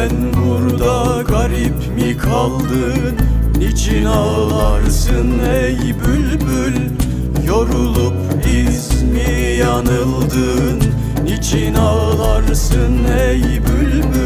Sen burada garip mi kaldın? Niçin ağlarsın ey bülbül? Yorulup iz mi yanıldın? Niçin ağlarsın ey bülbül?